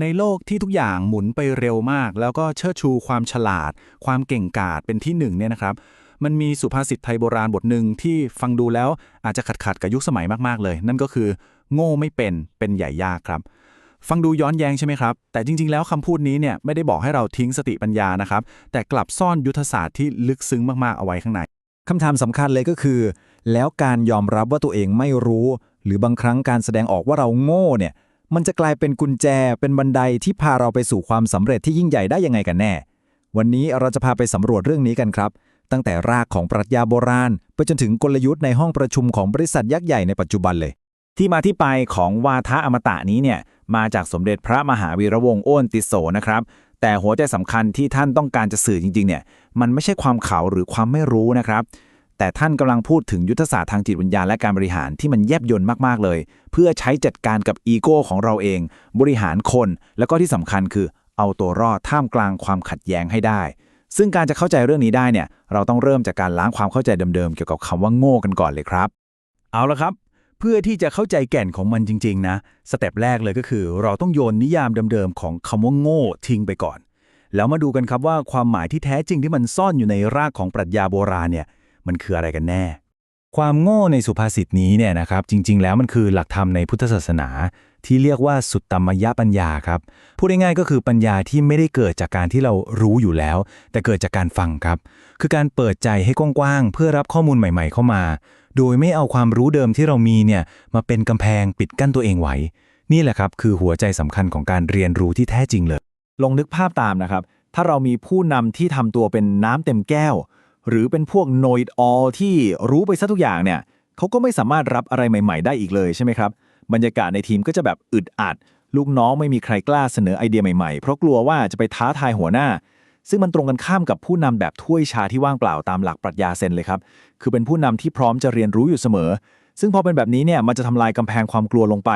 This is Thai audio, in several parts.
ในโลกที่ทุกอย่างหมุนไปเร็วมาก แล้วก็เชิดชูความฉลาด ความเก่งกาจเป็นที่หนึ่งเนี่ยนะครับ มันมีสุภาษิตไทยโบราณบทหนึ่งที่ฟังดูแล้วอาจจะขัดขัดๆกับยุคสมัยมากๆเลย นั่นก็คือ โง่ไม่เป็นเป็นใหญ่ยากครับ ฟังดูย้อนแย้งใช่ไหมครับ แต่จริง ๆ แล้วคำพูดนี้เนี่ยไม่ได้บอกให้เราทิ้งสติปัญญานะครับ แต่กลับซ่อนยุทธศาสตร์ที่ลึกซึ้งมากๆเอาไว้ข้างในคำถามสำคัญเลยก็คือ แล้วการยอมรับว่าตัวเองไม่รู้ หรือบางครั้งการแสดงออกว่าเราโง่เนี่ย มันจะกลายเป็นกุญแจเป็นบันไดที่พาเราไปสู่ความสำเร็จที่ยิ่งใหญ่ได้ยังไงกันแน่ วันนี้เราจะพาไปสำรวจเรื่องนี้กันครับ ตั้งแต่รากของปรัชญาโบราณ ไปจนถึงกลยุทธ์ในห้องประชุมของบริษัทยักษ์ใหญ่ในปัจจุบันเลย ที่มาที่ไปของวาทะอมตะนี้เนี่ยมาจากสมเด็จพระมหาวีระวงศ์อ้นติโสนะครับแต่หัวใจสำคัญที่ท่านต้องการจะสื่อจริงๆเนี่ยมันไม่ใช่ความเขาหรือความไม่รู้นะครับ แต่ท่านกำลังพูดถึงยุทธศาสตร์ทางจิตวิญญาณและการบริหารที่มันแยบยลมากๆเลย เพื่อใช้จัดการกับอีโก้ของเราเอง บริหารคน แล้วก็ที่สำคัญคือเอาตัวรอดท่ามกลางความขัดแย้งให้ได้ ซึ่งการจะเข้าใจเรื่องนี้ได้เนี่ย เราต้องเริ่มจากการล้างความเข้าใจเดิมๆเกี่ยวกับคำว่าโง่กันก่อนเลยครับ เอาละครับ เพื่อที่จะเข้าใจแก่นของมันจริง ๆ นะ สเต็ปแรกเลยก็คือ เราต้องโยนนิยามเดิมๆของคำว่าโง่ทิ้งไปก่อน แล้วมาดูกันครับว่าความหมายที่แท้จริงที่มันซ่อนอยู่ในรากของปรัชญาโบราณเนี่ย มันคืออะไรกันแน่ ความโง่ในสุภาษิตนี้เนี่ยนะครับจริง ๆ แล้วมันคือหลักธรรมในพุทธศาสนา ที่เรียกว่าสุตตมยปัญญาครับพูดง่ายๆก็คือปัญญาที่ไม่ได้เกิดจากการที่เรารู้อยู่แล้ว แต่เกิดจากการฟังครับ คือการเปิดใจให้กว้างๆเพื่อรับข้อมูลใหม่ ๆ เข้ามา โดยไม่เอาความรู้เดิมที่เรามีเนี่ยมาเป็นกำแพงปิดกั้นตัวเองไว้ นี่แหละครับคือหัวใจสำคัญของการเรียนรู้ที่แท้จริงเลย ลองนึกภาพตามนะครับ ถ้าเรามีผู้นำที่ทำตัวเป็นน้ำเต็มแก้ว หรือเป็นพวก know it all ที่รู้ไปซะทุกอย่างเนี่ยเขาก็ไม่สามารถรับอะไรใหม่ ๆ ได้อีกเลยใช่ไหมครับ บรรยากาศในทีมก็จะแบบอึดอัด ลูกน้องไม่มีใครกล้าเสนอไอเดียใหม่ๆ เพราะกลัวว่าจะไปท้าทายหัวหน้า ซึ่งมันตรงกันข้ามกับผู้นำแบบถ้วยชาที่ว่างเปล่าตามหลักปรัชญาเซนเลยครับ คือเป็นผู้นำที่พร้อมจะเรียนรู้อยู่เสมอ ซึ่งพอเป็นแบบนี้เนี่ยมันจะทำลายกำแพงความกลัวลงไป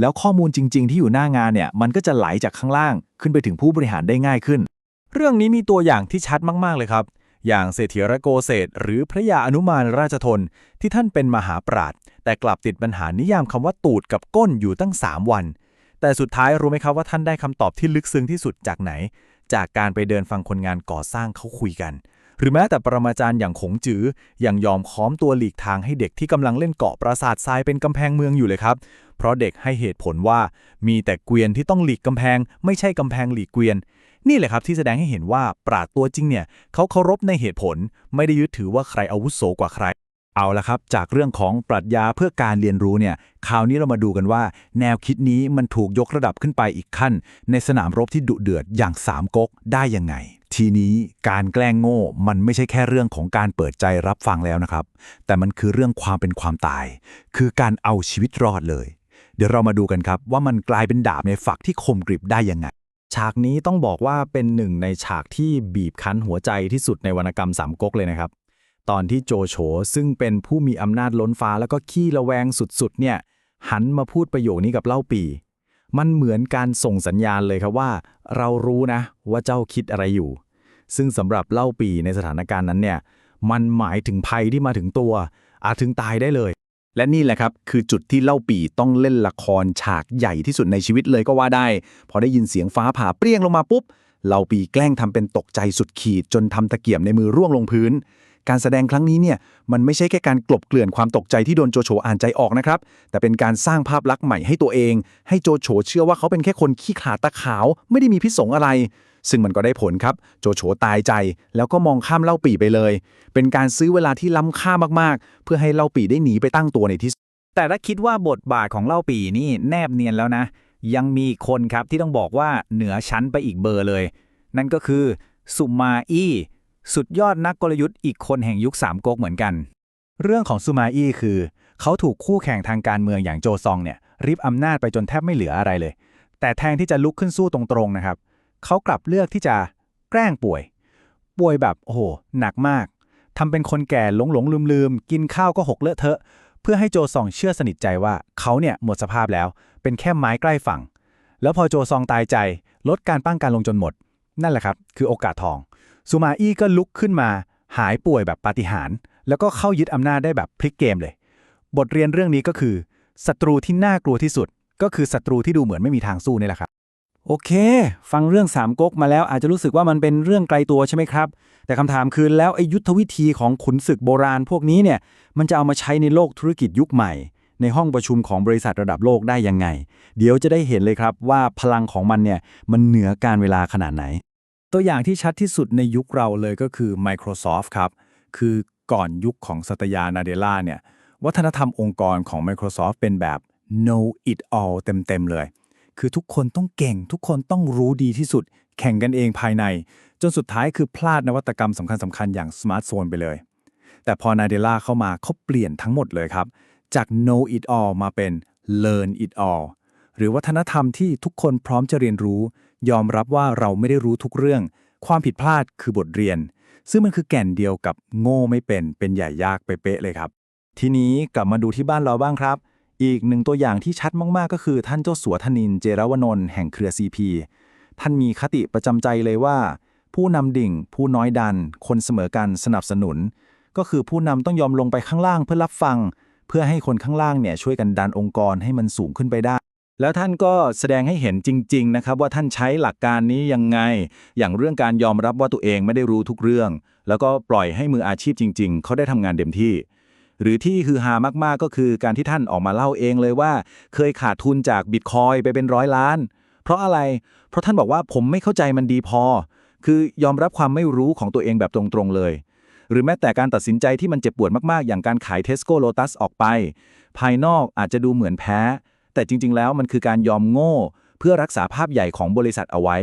แล้วข้อมูลจริง ๆ ที่อยู่หน้างานเนี่ยมันก็จะไหลจากข้างล่าง ขึ้นไปถึงผู้บริหารได้ง่ายขึ้น เรื่องนี้มีตัวอย่างที่ชัดมากๆเลยครับ อย่างเศรษฐีรโกเศษหรือพระยาอนุมานราชทนที่ท่านเป็นมหาปราชญ์แต่กลับติดปัญหานิยามคำว่าตูดกับก้นอยู่ตั้ง 3 วัน แต่สุดท้ายรู้ไหมครับว่าท่านได้คำตอบที่ลึกซึ้งที่สุดจากไหน จากการไปเดินฟังคนงานก่อสร้างเขาคุยกัน หรือแม้แต่ปรมาจารย์อย่างขงจือยังยอมค้อมตัวหลีกทางให้เด็กที่กำลังเล่นเกาะปราสาททรายเป็นกำแพงเมืองอยู่เลยครับเพราะเด็กให้เหตุผลว่ามีแต่เกวียนที่ต้องหลีกกำแพง ไม่ใช่กำแพงหลีกเกวียน นี่แหละครับที่แสดงให้เห็นว่าปราดตัวจริงเนี่ยเขาเคารพในเหตุผล ไม่ได้ยึดถือว่าใครอาวุโสกว่าใคร เอาละครับ จากเรื่องของปรัชญาเพื่อการเรียนรู้เนี่ยคราวนี้เรามาดูกันว่า แนวคิดนี้มันถูกยกระดับขึ้นไปอีกขั้น ในสนามรบที่ดุเดือดอย่างสามก๊กได้ยังไงทีนี้การแกล้งโง่มันไม่ใช่แค่เรื่องของการเปิดใจรับฟังแล้วนะครับ แต่มันคือเรื่องความเป็นความตาย คือการเอาชีวิตรอดเลย เดี๋ยวเรามาดูกันครับว่ามันกลายเป็นดาบในฝักที่คมกริบได้ยังไง ฉากนี้ต้องบอกว่าเป็นหนึ่งในฉากที่บีบคั้นหัวใจที่สุดในวรรณกรรมสามก๊กเลยนะครับ ตอนที่โจโฉซึ่งเป็นผู้มีอำนาจล้นฟ้าแล้วก็ขี้ระแวงสุดๆ เนี่ย หันมาพูดประโยคนี้กับเล่าปี มันเหมือนการส่งสัญญาณเลยครับว่า เรารู้นะว่าเจ้าคิดอะไรอยู่ ซึ่งสำหรับเล่าปีในสถานการณ์นั้นเนี่ย มันหมายถึงภัยที่มาถึงตัว อาจถึงตายได้เลย และนี่แหละครับ คือจุดที่เล่าปีต้องเล่นละครฉากใหญ่ที่สุดในชีวิตเลยก็ว่าได้ พอได้ยินเสียงฟ้าผ่าเปรี้ยงลงมาปุ๊บเล่าปีแกล้งทำเป็นตกใจสุดขีดจนทำตะเกียบในมือร่วงลงพื้น การแสดงครั้งนี้เนี่ยมันไม่ใช่แค่การกลบเกลื่อนความตกใจที่โดนโจโฉอ่านใจออกนะครับ แต่เป็นการสร้างภาพลักษณ์ใหม่ให้ตัวเอง ให้โจโฉเชื่อว่าเขาเป็นแค่คนขี้ขลาดตาขาว ไม่ได้มีพิษสงอะไร ซึ่งมันก็ได้ผลครับ โจโฉตายใจ แล้วก็มองข้ามเล่าปีไปเลย เป็นการซื้อเวลาที่ล้ำค่ามากๆ เพื่อให้เล่าปีได้หนีไปตั้งตัวในที่สุดแต่ถ้าคิดว่าบทบาทของเล่าปีนี่แนบเนียนแล้วนะ ยังมีคนครับที่ต้องบอกว่าเหนือชั้นไปอีกเบอร์เลย นั่นก็คือสุมาอี้สุดยอดนักกลยุทธ์อีกคนแห่งยุคสามก๊กเหมือนกัน เรื่องของซูมาอี้คือ เขาถูกคู่แข่งทางการเมืองอย่างโจซองเนี่ยริบอำนาจไปจนแทบไม่เหลืออะไรเลย แต่แทนที่จะลุกขึ้นสู้ตรงๆนะครับ เขากลับเลือกที่จะแกล้งป่วย ป่วยแบบโอ้โหหนักมากทำเป็นคนแก่หลงหลงลืมลืมกินข้าวก็หกเลอะเทอะ เพื่อให้โจซองเชื่อสนิทใจว่าเขาเนี่ยหมดสภาพแล้ว เป็นแค่ไม้ใกล้ฝั่ง แล้วพอโจซองตายใจ ลดการปั้งการลงจนหมด นั่นแหละครับ คือโอกาสทองซูมาอี้ก็ลุกขึ้นมา หายป่วยแบบปาฏิหาริย์แล้วก็เข้ายึดอำนาจได้แบบพลิกเกมเลย บทเรียนเรื่องนี้ก็คือศัตรูที่น่ากลัวที่สุด ก็คือศัตรูที่ดูเหมือนไม่มีทางสู้นี่แหละครับ โอเค ฟังเรื่องสามก๊กมาแล้วอาจจะรู้สึกว่ามันเป็นเรื่องไกลตัวใช่ไหมครับ แต่คำถามคือแล้วไอ้ยุทธวิธีของขุนศึกโบราณพวกนี้เนี่ยมันจะเอามาใช้ในโลกธุรกิจยุคใหม่ ในห้องประชุมของบริษัทระดับโลกได้ยังไง เดี๋ยวจะได้เห็นเลยครับว่าพลังของมันเนี่ยมันเหนือการเวลาขนาดไหน ตัวอย่างที่ชัดที่สุดในยุคเราเลยก็คือ Microsoft ครับ คือก่อนยุคของสัตยานาเดล่าเนี่ยวัฒนธรรมองค์กรของ Microsoft เป็นแบบ know it all เต็มๆเลย คือทุกคนต้องเก่ง ทุกคนต้องรู้ดีที่สุด แข่งกันเองภายใน จนสุดท้ายคือพลาดนวัตกรรมสำคัญๆอย่างสมาร์ทโฟนไปเลย แต่พอนาเดล่าเข้ามาเขาเปลี่ยนทั้งหมดเลยครับ จาก know it all มาเป็น learn it all หรือวัฒนธรรมที่ทุกคนพร้อมจะเรียนรู้ ยอมรับว่าเราไม่ได้รู้ทุกเรื่อง ความผิดพลาดคือบทเรียน ซึ่งมันคือแก่นเดียวกับโง่ไม่เป็นเป็นใหญ่ยากเป๊ะเลยครับ ทีนี้กลับมาดูที่บ้านเราบ้างครับ อีกหนึ่งตัวอย่างที่ชัดมาก ๆ ก็คือท่านเจ้าสัวธนินเจรวนนท์แห่งเครือซีพีท่านมีคติประจำใจเลยว่า ผู้นำดิ่ง ผู้น้อยดัน คนเสมอกันสนับสนุน ก็คือผู้นำต้องยอมลงไปข้างล่างเพื่อรับฟัง เพื่อให้คนข้างล่างเนี่ยช่วยกันดันองค์กรให้มันสูงขึ้นไปได้ แล้วท่านก็แสดงให้เห็นจริง ๆ นะครับ ว่าท่านใช้หลักการนี้ยังไง อย่างเรื่องการยอมรับว่าตัวเองไม่ได้รู้ทุกเรื่อง แล้วก็ปล่อยให้มืออาชีพจริง ๆ เขาได้ทำงานเต็มที่ หรือที่คือฮามากๆก็คือการที่ท่านออกมาเล่าเองเลยว่า เคยขาดทุนจากบิตคอยไปเป็นร้อยล้าน เพราะอะไร เพราะท่านบอกว่าผมไม่เข้าใจมันดีพอ คือยอมรับความไม่รู้ของตัวเองแบบตรงๆเลย หรือแม้แต่การตัดสินใจที่มันเจ็บปวดมากๆ อย่างการขายเทสโก้โลตัสออกไป ภายนอกอาจจะดูเหมือนแพ้ แต่จริง ๆ แล้วมันคือการยอมโง่ เพื่อรักษาภาพใหญ่ของบริษัทเอาไว้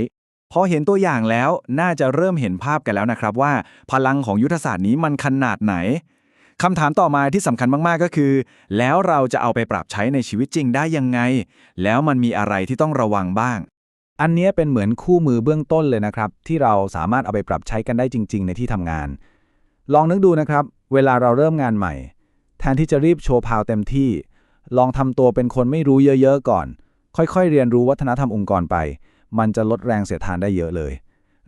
พอเห็นตัวอย่างแล้วน่าจะเริ่มเห็นภาพกันแล้วนะครับว่า พลังของยุทธศาสตร์นี้มันขนาดไหน คำถามต่อมาที่สำคัญมากๆก็คือ แล้วเราจะเอาไปปรับใช้ในชีวิตจริงได้ยังไง แล้วมันมีอะไรที่ต้องระวังบ้าง อันนี้เป็นเหมือนคู่มือเบื้องต้นเลยนะครับ ที่เราสามารถเอาไปปรับใช้กันได้จริง ๆ ในที่ทำงาน ลองนึกดูนะครับ เวลาเราเริ่มงานใหม่ แทนที่จะรีบโชว์พาวเต็มที่ ลองทำตัวเป็นคนไม่รู้เยอะๆก่อน ค่อยๆ เรียนรู้วัฒนธรรมองค์กรไป มันจะลดแรงเสียดทานได้เยอะเลย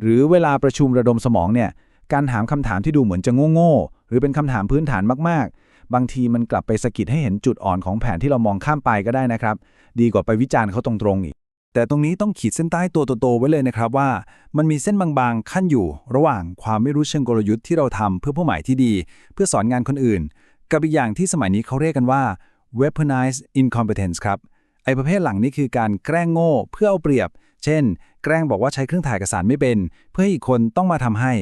หรือเวลาประชุมระดมสมองเนี่ยการถามคำถามที่ดูเหมือนจะโง่ๆ หรือเป็นคำถามพื้นฐานมากๆ บางทีมันกลับไปสะกิดให้เห็นจุดอ่อนของแผนที่เรามองข้ามไปก็ได้นะครับ ดีกว่าไปวิจารณ์เขาตรงๆอีก แต่ตรงนี้ต้องขีดเส้นใต้ตัวโตๆไว้เลยนะครับว่า มันมีเส้นบางๆขั้นอยู่ ระหว่างความไม่รู้เชิงกลยุทธ์ที่เราทำเพื่อเป้าหมายที่ดี เพื่อสอนงานคนอื่น กับอีกอย่างที่สมัยนี้เขาเรียกกันว่า weaponize incompetence ครับไอ้ประเภทหลังนี้คือการแกล้งโง่เพื่อเอาเปรียบ เช่น แกล้งบอกว่าใช้เครื่องถ่ายเอกสารไม่เป็น เพื่อให้อีกคนต้องมาทำให้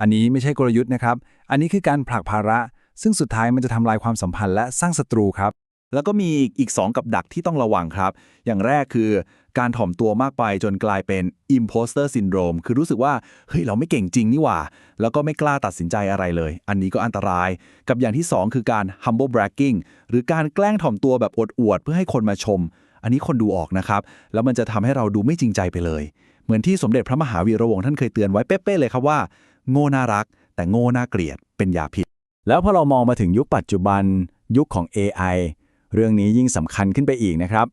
อันนี้ไม่ใช่กลยุทธ์นะครับ อันนี้คือการผลักภาระ ซึ่งสุดท้ายมันจะทำลายความสัมพันธ์และสร้างศัตรูครับ แล้วก็มีอีก 2 กับดักที่ต้องระวังครับ อย่างแรกคือการถ่อมตัวมากไปจนกลายเป็น imposter syndrome คือรู้สึกว่า เฮ้ย เราไม่เก่งจริงนี่หว่า แล้วก็ไม่กล้าตัดสินใจอะไรเลย อันนี้ก็อันตราย กับอย่างที่ 2 คือการ humble bragging หรือการแกล้งถ่อมตัวแบบอดอวดเพื่อให้คนมาชม อันนี้คนดูออกนะครับ แล้วมันจะทำให้เราดูไม่จริงใจไปเลย เหมือนที่สมเด็จพระมหาวีระวงศ์ท่านเคยเตือนไว้เป๊ะๆเลยครับว่า โง่น่ารัก แต่โง่น่าเกลียดเป็นยาพิษ แล้วพอเรามองมาถึงยุคปัจจุบัน ยุคของ AI เรื่องนี้ยิ่งสำคัญขึ้นไปอีกนะครับ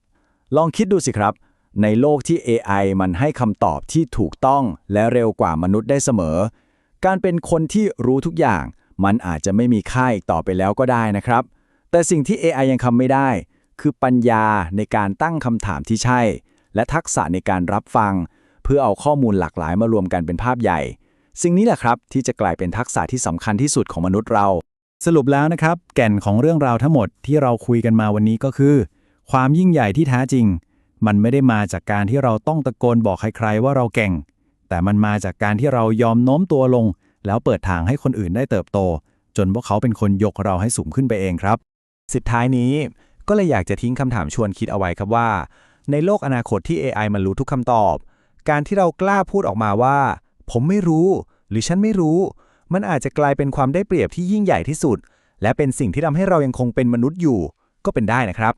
ลองคิดดูสิครับ ในโลกที่ AI มันให้คำตอบที่ถูกต้องและเร็วกว่ามนุษย์ได้เสมอ การเป็นคนที่รู้ทุกอย่าง มันอาจจะไม่มีค่าอีกต่อไปแล้วก็ได้นะครับ แต่สิ่งที่ AI ยังทำไม่ได้ คือปัญญาในการตั้งคำถามที่ใช่ และทักษะในการรับฟัง เพื่อเอาข้อมูลหลากหลายมารวมกันเป็นภาพใหญ่ สิ่งนี้แหละครับที่จะกลายเป็นทักษะที่สำคัญที่สุดของมนุษย์เรา สรุปแล้วนะครับ แก่นของเรื่องราวทั้งหมดที่เราคุยกันมาวันนี้ก็คือ ความยิ่งใหญ่ที่แท้จริง มันไม่ได้มาจากการที่เราต้องตะโกนบอกใครๆว่าเราเก่ง แต่มันมาจากการที่เรายอมโน้มตัวลง แล้วเปิดทางให้คนอื่นได้เติบโต จนพวกเขาเป็นคนยกเราให้สูงขึ้นไปเองครับ สุดท้ายนี้ก็เลยอยากจะทิ้งคำถามชวนคิดเอาไว้ครับว่า ในโลกอนาคตที่ AI มันรู้ทุกคำตอบ การที่เรากล้าพูดออกมาว่า ผมไม่รู้ หรือฉันไม่รู้ มันอาจจะกลายเป็นความได้เปรียบที่ยิ่งใหญ่ที่สุด และเป็นสิ่งที่ทำให้เรายังคงเป็นมนุษย์อยู่ ก็เป็นได้นะครับ